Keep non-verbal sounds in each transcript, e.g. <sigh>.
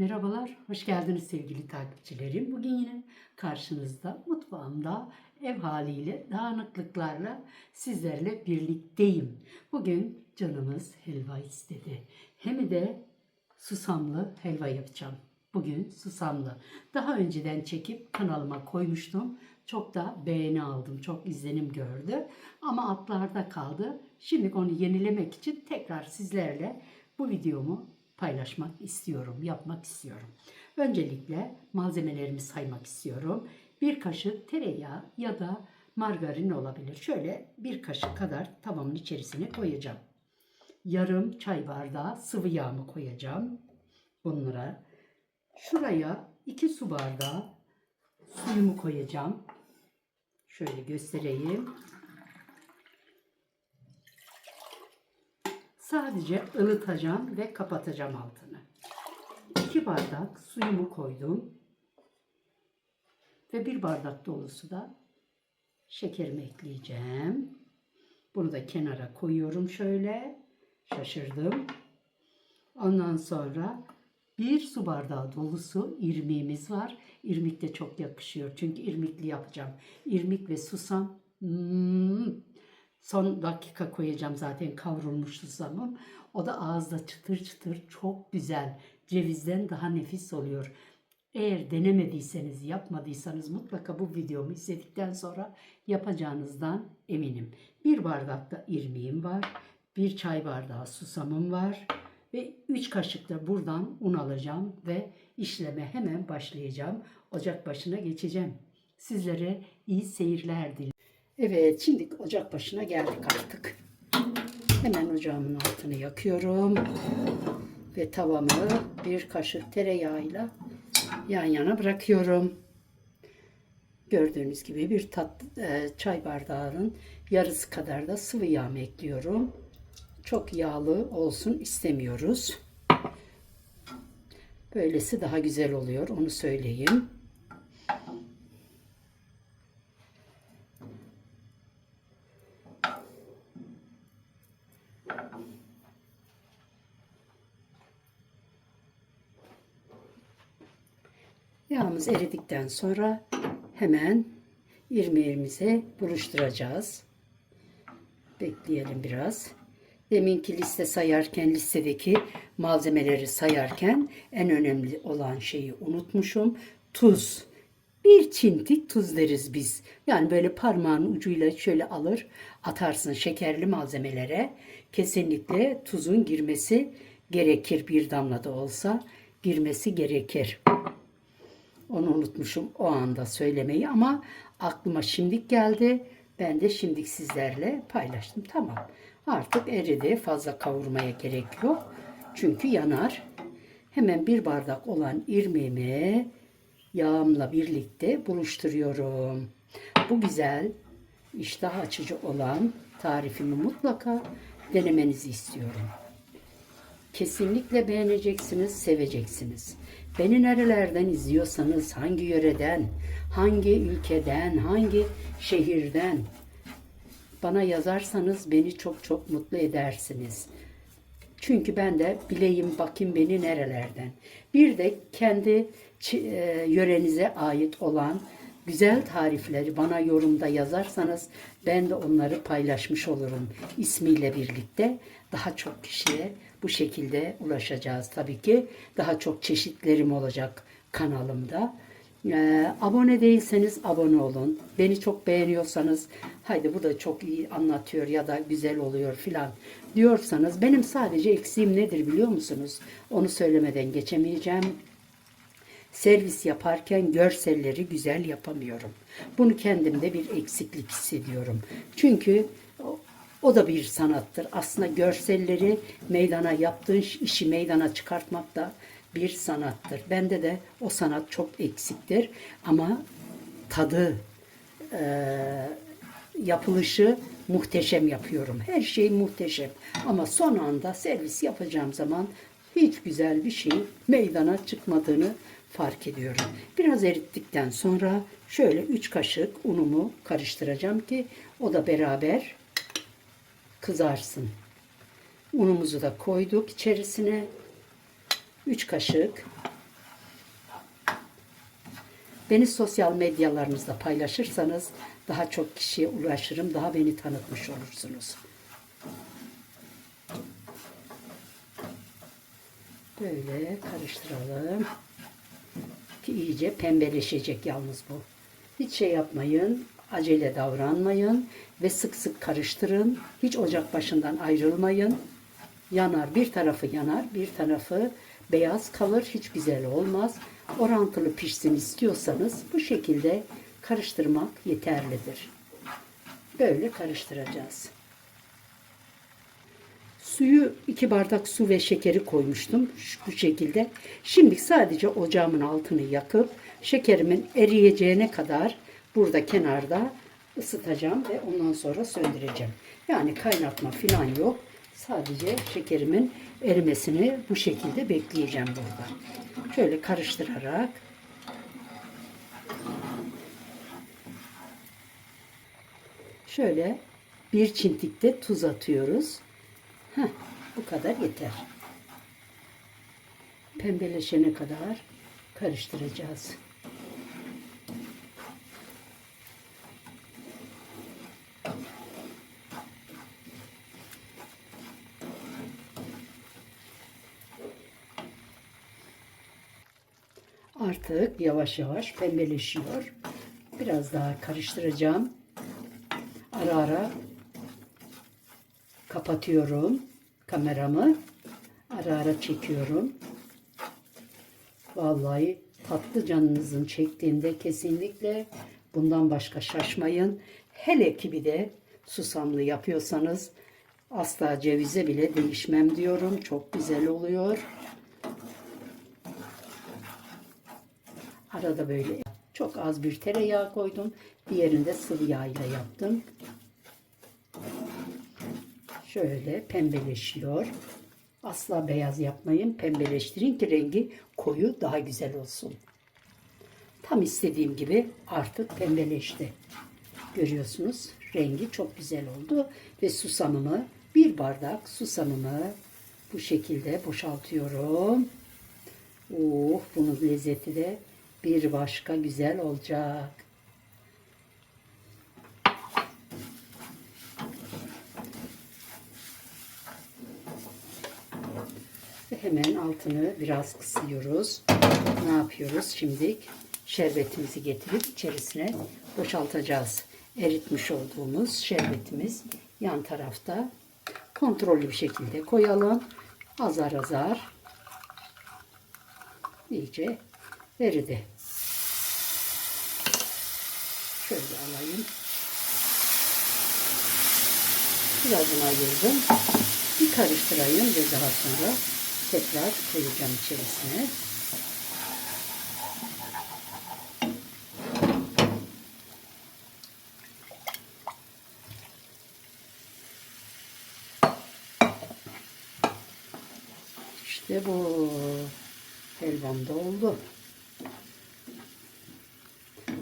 Merhabalar, hoş geldiniz sevgili takipçilerim. Bugün yine karşınızda mutfağımda ev haliyle dağınıklıklarla sizlerle birlikteyim. Bugün canımız helva istedi. Hem de susamlı helva yapacağım. Bugün susamlı. Daha önceden çekip kanalıma koymuştum. Çok da beğeni aldım. Çok izlenim gördü. Ama atlarda kaldı. Şimdi onu yenilemek için tekrar sizlerle bu videomu paylaşmak istiyorum, yapmak istiyorum. Öncelikle malzemelerimi saymak istiyorum. Bir kaşık tereyağı ya da margarin olabilir. Şöyle bir kaşık kadar tavamın içerisine koyacağım. Yarım çay bardağı sıvı yağımı koyacağım. Bunlara. Şuraya iki su bardağı suyumu koyacağım. Şöyle göstereyim. Sadece ılıtacağım ve kapatacağım altını. 2 bardak suyumu koydum. Ve bir bardak dolusu da şekerimi ekleyeceğim. Bunu da kenara koyuyorum şöyle. Şaşırdım. Ondan sonra bir su bardağı dolusu irmiğimiz var. İrmik de çok yakışıyor. Çünkü irmikli yapacağım. İrmik ve susam. Hmm, Son dakika koyacağım zaten kavrulmuş susamım. O da ağızda çıtır çıtır çok güzel. Cevizden daha nefis oluyor. Eğer denemediyseniz, yapmadıysanız mutlaka bu videomu izledikten sonra yapacağınızdan eminim. Bir bardak da irmiğim var. Bir çay bardağı susamım var. Ve 3 kaşık da buradan un alacağım ve işleme hemen başlayacağım. Ocak başına geçeceğim. Sizlere iyi seyirler dilerim. Evet, şimdi ocak başına geldik artık. Hemen ocağımın altını yakıyorum. Ve tavamı bir kaşık tereyağıyla yan yana bırakıyorum. Gördüğünüz gibi bir tat, e, çay bardağının yarısı kadar da sıvı yağ ekliyorum. Çok yağlı olsun istemiyoruz. Böylesi daha güzel oluyor, onu söyleyeyim. Yağımız eridikten sonra hemen irmiğimize buluşturacağız. Bekleyelim biraz. Deminki liste sayarken listedeki malzemeleri sayarken en önemli olan şeyi unutmuşum. Tuz. Bir çintik tuz deriz biz. Yani böyle parmağın ucuyla şöyle alır atarsın şekerli malzemelere. Kesinlikle tuzun girmesi gerekir bir damla da olsa girmesi gerekir. Onu unutmuşum o anda söylemeyi ama aklıma şimdik geldi. Ben de şimdik sizlerle paylaştım. Tamam. Artık eridi. Fazla kavurmaya gerek yok. Çünkü yanar. Hemen bir bardak olan irmiğimi yağımla birlikte buluşturuyorum. Bu güzel, iştah açıcı olan tarifimi mutlaka denemenizi istiyorum. Kesinlikle beğeneceksiniz, seveceksiniz. Beni nerelerden izliyorsanız, hangi yöreden, hangi ülkeden, hangi şehirden bana yazarsanız beni çok çok mutlu edersiniz. Çünkü ben de bileyim bakayım beni nerelerden. Bir de kendi yörenize ait olan güzel tarifleri bana yorumda yazarsanız ben de onları paylaşmış olurum ismiyle birlikte. Daha çok kişiye bu şekilde ulaşacağız tabii ki. Daha çok çeşitlerim olacak kanalımda. Ee, abone değilseniz abone olun. Beni çok beğeniyorsanız haydi bu da çok iyi anlatıyor ya da güzel oluyor filan diyorsanız benim sadece eksiğim nedir biliyor musunuz? Onu söylemeden geçemeyeceğim. Servis yaparken görselleri güzel yapamıyorum. Bunu kendimde bir eksiklik hissediyorum. Çünkü o da bir sanattır. Aslında görselleri meydana yaptığın işi meydana çıkartmak da bir sanattır. Bende de o sanat çok eksiktir. Ama tadı, e, yapılışı muhteşem yapıyorum. Her şey muhteşem. Ama son anda servis yapacağım zaman hiç güzel bir şey meydana çıkmadığını fark ediyorum. Biraz erittikten sonra şöyle 3 kaşık unumu karıştıracağım ki o da beraber kızarsın. Unumuzu da koyduk içerisine. 3 kaşık Beni sosyal medyalarınızda paylaşırsanız daha çok kişiye ulaşırım, daha beni tanıtmış olursunuz. Böyle karıştıralım. Ki iyice pembeleşecek yalnız bu. Hiç şey yapmayın, acele davranmayın ve sık sık karıştırın. Hiç ocak başından ayrılmayın. Yanar, bir tarafı yanar, bir tarafı beyaz kalır, hiç güzel olmaz. Orantılı pişsin istiyorsanız bu şekilde karıştırmak yeterlidir. Böyle karıştıracağız. Suyu iki bardak su ve şekeri koymuştum bu şekilde. Şimdi sadece ocağımın altını yakıp şekerimin eriyeceğine kadar burada kenarda ısıtacağım ve ondan sonra söndüreceğim. Yani kaynatma falan yok. Sadece şekerimin erimesini bu şekilde bekleyeceğim burada. Şöyle karıştırarak şöyle bir çintikte tuz atıyoruz. Heh, bu kadar yeter. Pembeleşene kadar karıştıracağız. Artık yavaş yavaş pembeleşiyor. Biraz daha karıştıracağım. Ara ara kapatıyorum kameramı. Ara ara çekiyorum. Vallahi tatlı canınızın çektiğinde kesinlikle bundan başka şaşmayın. Hele ki bir de susamlı yapıyorsanız asla cevize bile değişmem diyorum. Çok güzel oluyor. Arada böyle çok az bir tereyağı koydum. Diğerinde sıvı yağ ile yaptım. Şöyle pembeleşiyor. Asla beyaz yapmayın. Pembeleştirin ki rengi koyu daha güzel olsun. Tam istediğim gibi artık pembeleşti. Görüyorsunuz rengi çok güzel oldu. Ve susamımı bir bardak susamımı bu şekilde boşaltıyorum. Oh bunun lezzeti de bir başka güzel olacak. Hemen altını biraz kısıyoruz. Ne yapıyoruz? Şimdi şerbetimizi getirip içerisine boşaltacağız. Eritmiş olduğumuz şerbetimiz yan tarafta kontrollü bir şekilde koyalım. Azar azar iyice eridi. Şöyle alayım. Birazını ayırdım. Bir karıştırayım ve daha sonra tekrar koyacağım içerisine. İşte bu helvam da oldu.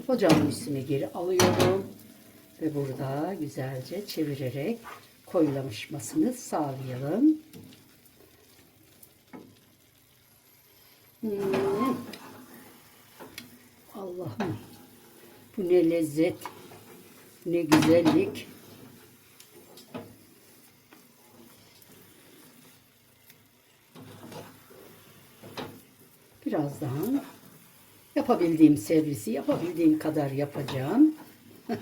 Ocağın üstüne geri alıyorum ve burada güzelce çevirerek koyulamışmasını sağlayalım. Hmm. Allah'ım bu ne lezzet, ne güzellik. Birazdan yapabildiğim servisi yapabildiğim kadar yapacağım. <laughs>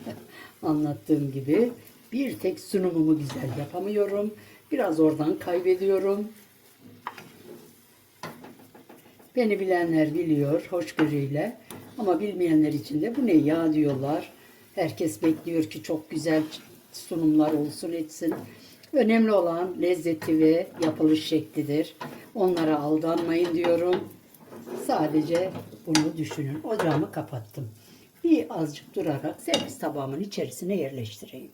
Anlattığım gibi bir tek sunumumu güzel yapamıyorum. Biraz oradan kaybediyorum. Beni bilenler biliyor hoşgörüyle. Ama bilmeyenler için de bu ne ya diyorlar. Herkes bekliyor ki çok güzel sunumlar olsun etsin. Önemli olan lezzeti ve yapılış şeklidir. Onlara aldanmayın diyorum. Sadece bunu düşünün. Ocağımı kapattım. Bir azıcık durarak servis tabağımın içerisine yerleştireyim.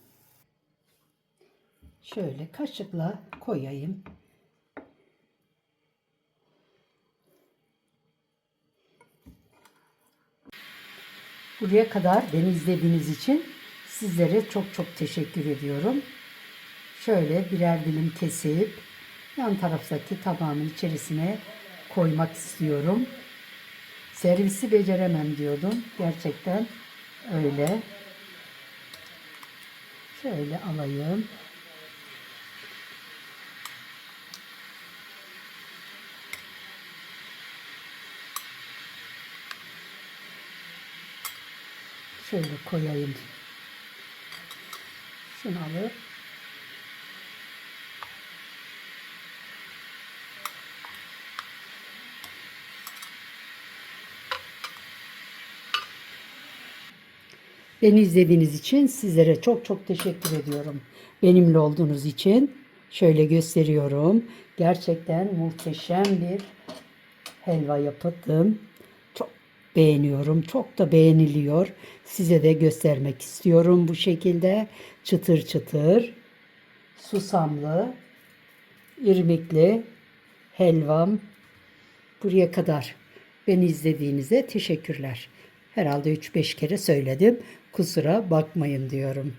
Şöyle kaşıkla koyayım. Buraya kadar beni izlediğiniz için sizlere çok çok teşekkür ediyorum. Şöyle birer dilim kesip yan taraftaki tabağımın içerisine koymak istiyorum. servisi beceremem diyordum. Gerçekten öyle. Şöyle alayım. Şöyle koyayım. Şunu alıp Beni izlediğiniz için sizlere çok çok teşekkür ediyorum. Benimle olduğunuz için şöyle gösteriyorum. Gerçekten muhteşem bir helva yaptım. Beğeniyorum. Çok da beğeniliyor. Size de göstermek istiyorum bu şekilde. Çıtır çıtır, susamlı, irmikli helvam buraya kadar. Beni izlediğinize teşekkürler. Herhalde 3-5 kere söyledim. Kusura bakmayın diyorum.